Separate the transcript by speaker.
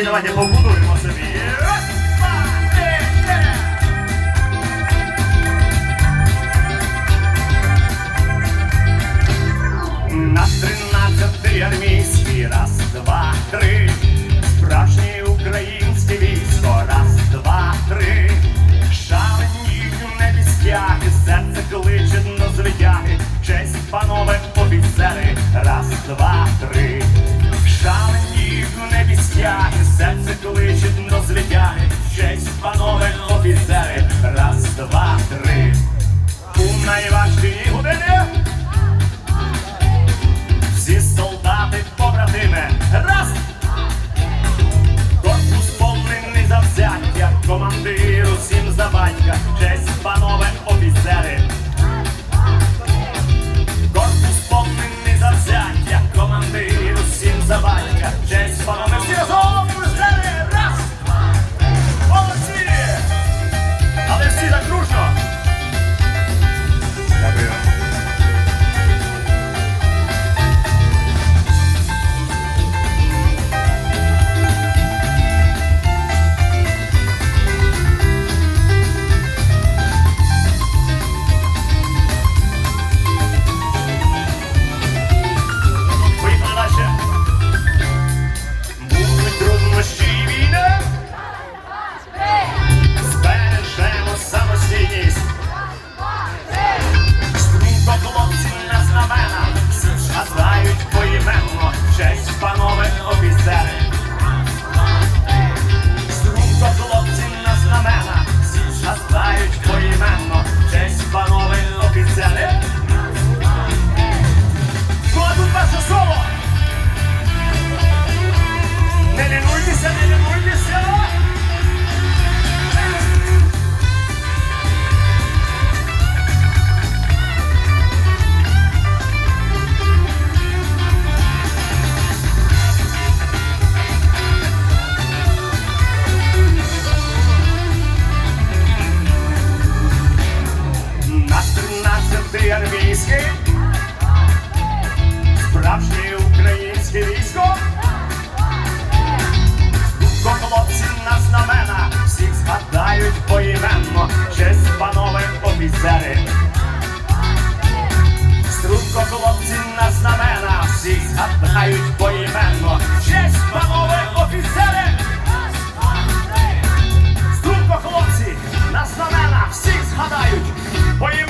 Speaker 1: 目ので僕と呼ばせて качках, честь, панове офіцери. ти армійський, справжнє українське військо, До хлопців на знамена, всіх згадають поіменно, честь панове офіцери. струбко хлопців на знамена, всіх згадають поіменно, честь панове офіцери. Струнко хлопці на знамена, всіх згадають поіменно.